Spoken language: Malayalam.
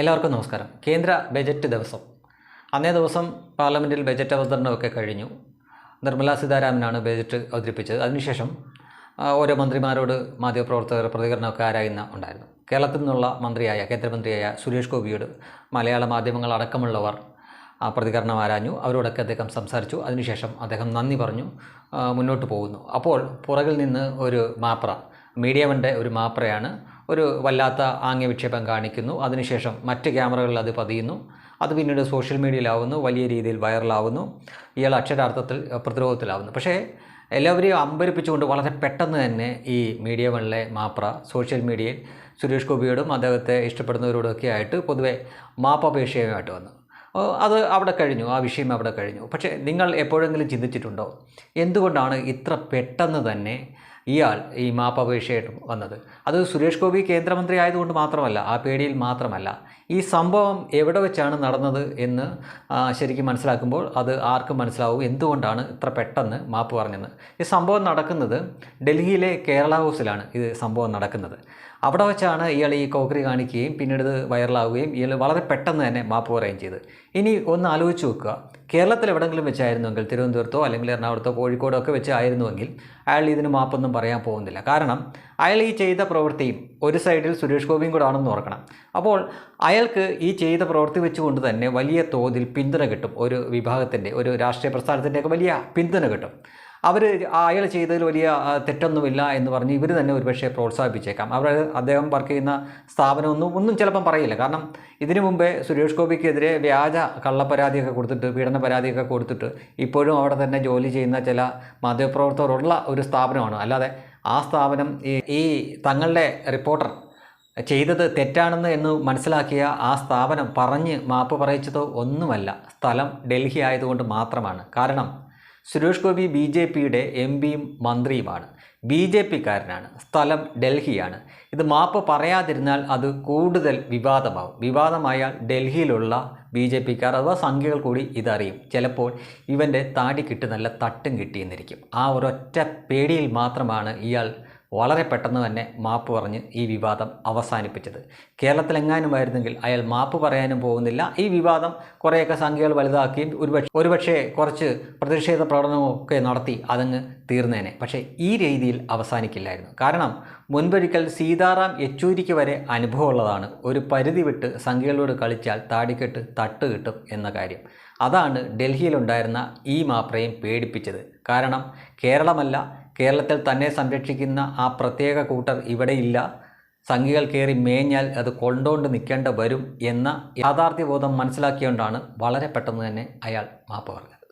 എല്ലാവർക്കും നമസ്കാരം. കേന്ദ്ര ബജറ്റ് ദിവസം. അന്നേ ദിവസം പാർലമെന്റിൽ ബജറ്റ് അവതരണമൊക്കെ കഴിഞ്ഞു. നിർമ്മല സീതാരാമനാണ് ബജറ്റ് അവതരിപ്പിച്ചത്. അതിനുശേഷം ഓരോ മന്ത്രിമാരോട് മാധ്യമപ്രവർത്തകർ പ്രതികരണമൊക്കെ ആരായുന്ന ഉണ്ടായിരുന്നു. കേരളത്തിൽ നിന്നുള്ള മന്ത്രിയായ കേന്ദ്രമന്ത്രിയായ സുരേഷ് ഗോപിയോട് മലയാള മാധ്യമങ്ങൾ അടക്കമുള്ളവർ പ്രതികരണം ആരാഞ്ഞു. അവരോടൊക്കെ അദ്ദേഹം സംസാരിച്ചു. അതിനുശേഷം അദ്ദേഹം നന്ദി പറഞ്ഞു മുന്നോട്ട് പോകുന്നു. അപ്പോൾ പുറകിൽ നിന്ന് ഒരു മാപ്ര മീഡിയമന്റെ ഒരു മാപ്രയാണ് ഒരു വല്ലാത്ത ആംഗ്യ ആംഗ്യവിക്ഷേപം കാണിക്കുന്നു. അതിനുശേഷം മറ്റ് ക്യാമറകളിൽ അത് പതിയുന്നു. അത് പിന്നീട് സോഷ്യൽ മീഡിയയിലാവുന്നു. വലിയ രീതിയിൽ വൈറലാവുന്നു. ഇയാൾ അക്ഷരാർത്ഥത്തിൽ പ്രതിരോധത്തിലാവുന്നു. പക്ഷേ എല്ലാവരെയും അമ്പരിപ്പിച്ചുകൊണ്ട് വളരെ പെട്ടെന്ന് തന്നെ ഈ മീഡിയ വണിലെ മാപ്ര സോഷ്യൽ മീഡിയയിൽ സുരേഷ് ഗോപിയോടും അദ്ദേഹത്തെ ഇഷ്ടപ്പെടുന്നവരോടൊക്കെ ആയിട്ട് പൊതുവെ മാപ്പപേക്ഷയുമായിട്ട് വന്നു. അത് അവിടെ കഴിഞ്ഞു. ആ വിഷയം അവിടെ കഴിഞ്ഞു. പക്ഷേ നിങ്ങൾ എപ്പോഴെങ്കിലും ചിന്തിച്ചിട്ടുണ്ടോ? എന്തുകൊണ്ടാണ് ഇത്ര പെട്ടെന്ന് തന്നെ ഇയാൾ ഈ മാപ്പ് മാപ്പപേക്ഷയായിട്ട് വന്നത്. അത് സുരേഷ് ഗോപി കേന്ദ്രമന്ത്രി ആയതുകൊണ്ട് മാത്രമല്ല ആ പേടിയിൽ മാത്രമല്ല ഈ സംഭവം എവിടെ വെച്ചാണ് നടന്നത് എന്ന് ശരിക്കും മനസ്സിലാക്കുമ്പോൾ അത് ആർക്കും മനസ്സിലാവും എന്തുകൊണ്ടാണ് ഇത്ര പെട്ടെന്ന് മാപ്പ് പറഞ്ഞത് ഈ സംഭവം നടക്കുന്നത് ഡൽഹിയിലെ കേരള ഹൗസിലാണ് ഇത് സംഭവം നടക്കുന്നത്. അവിടെ വെച്ചാണ് ഇയാൾ ഈ കോക്കറി കാണിക്കുകയും പിന്നീട് ഇത് വൈറലാവുകയും ഇയാൾ വളരെ പെട്ടെന്ന് തന്നെ മാപ്പ് പറയുകയും ചെയ്തത്. ഇനി ഒന്ന് ആലോചിച്ച് നോക്കുക. കേരളത്തിൽ എവിടെങ്കിലും വെച്ചായിരുന്നുവെങ്കിൽ തിരുവനന്തപുരത്തോ അല്ലെങ്കിൽ എറണാകുളത്തോ കോഴിക്കോടോ ഒക്കെ വെച്ചായിരുന്നുവെങ്കിൽ അയാൾ ഇതിന് മാപ്പൊന്നും പറയാൻ പോകുന്നില്ല. കാരണം അയാൾ ഈ ചെയ്ത പ്രവൃത്തിയും ഒരു സൈഡിൽ സുരേഷ് ഗോപിയും കൂടെ ആണെന്ന് ഓർക്കണം. അപ്പോൾ അയാൾക്ക് ഈ ചെയ്ത പ്രവൃത്തി വെച്ചുകൊണ്ട് തന്നെ വലിയ തോതിൽ പിന്തുണ കിട്ടും. ഒരു വിഭാഗത്തിന്റെ ഒരു രാഷ്ട്രീയ പ്രസ്ഥാനത്തിന്റെയൊക്കെ വലിയ പിന്തുണ കിട്ടും. അവർ അയാൾ ചെയ്തതിൽ വലിയ തെറ്റൊന്നുമില്ല എന്ന് പറഞ്ഞ് ഇവർ തന്നെ ഒരുപക്ഷെ പ്രോത്സാഹിപ്പിച്ചേക്കാം. അവർ അദ്ദേഹം വർക്ക് ചെയ്യുന്ന സ്ഥാപനമൊന്നും ഒന്നും ചിലപ്പം പറയില്ല. കാരണം ഇതിനു മുമ്പേ സുരേഷ് ഗോപിക്കെതിരെ വ്യാജ കള്ളപ്പരാതിയൊക്കെ കൊടുത്തിട്ട് പീഡന പരാതിയൊക്കെ കൊടുത്തിട്ട് ഇപ്പോഴും അവിടെ തന്നെ ജോലി ചെയ്യുന്ന ചില മാധ്യമപ്രവർത്തകരുള്ള ഒരു സ്ഥാപനമാണ്. അല്ലാതെ ആ സ്ഥാപനം ഈ തങ്ങളുടെ റിപ്പോർട്ടർ ചെയ്തത് തെറ്റാണെന്ന് എന്ന് മനസ്സിലാക്കിയ ആ സ്ഥാപനം പറഞ്ഞ് മാപ്പ് പറയിച്ചതോ ഒന്നുമല്ല. സ്ഥലം ഡൽഹി ആയതുകൊണ്ട് മാത്രമാണ്. കാരണം സുരേഷ് ഗോപി ബി ജെ പിയുടെ എം പിയും മന്ത്രിയുമാണ്. B J പിക്കാരനാണ്. സ്ഥലം ഡൽഹിയാണ്. ഇത് മാപ്പ് പറയാതിരുന്നാൽ അത് കൂടുതൽ വിവാദമാവും. വിവാദമായാൽ ഡൽഹിയിലുള്ള ബി ജെ പിക്കാർ അഥവാ സംഖ്യകൾ കൂടി ഇതറിയും. ചിലപ്പോൾ ഇവന്റെ താടി കിട്ടി നല്ല തട്ടും കിട്ടിയെന്നിരിക്കും. ആ ഒരൊറ്റ പേടിയിൽ മാത്രമാണ് ഇയാൾ വളരെ പെട്ടെന്ന് തന്നെ മാപ്പ് പറഞ്ഞ് ഈ വിവാദം അവസാനിപ്പിച്ചത്. കേരളത്തിലെങ്ങാനുമായിരുന്നെങ്കിൽ അയാൾ മാപ്പ് പറയാനും പോകുന്നില്ല. ഈ വിവാദം കുറേയൊക്കെ സംഖ്യകൾ വലുതാക്കുകയും ഒരുപക്ഷെ ഒരുപക്ഷെ കുറച്ച് പ്രതിഷേധ പ്രകടനമൊക്കെ നടത്തി അതങ്ങ് തീർന്നേനെ. പക്ഷേ ഈ രീതിയിൽ അവസാനിക്കില്ലായിരുന്നു. കാരണം മുൻപൊരിക്കൽ സീതാറാം യെച്ചൂരിക്ക് വരെ അനുഭവമുള്ളതാണ്. ഒരു പരിധി വിട്ട് സംഖ്യകളോട് കളിച്ചാൽ താടിക്കെട്ട് തട്ട് കിട്ടും എന്ന കാര്യം. അതാണ് ഡൽഹിയിലുണ്ടായിരുന്ന ഈ മാപ്രയും പേടിപ്പിച്ചത്. കാരണം കേരളമല്ല കേരളത്തിൽ തന്നെ സംരക്ഷിക്കുന്ന ആ പ്രത്യേക കൂട്ടർ ഇവിടെയില്ല. സംഘികൾ കയറി മേഞ്ഞാൽ അത് കൊണ്ടോണ്ട് നിൽക്കേണ്ട വരും എന്ന യാഥാർത്ഥ്യബോധം മനസ്സിലാക്കിയോണ്ടാണ് വളരെ പെട്ടെന്ന് തന്നെ അയാൾ മാപ്പ് പറഞ്ഞത്.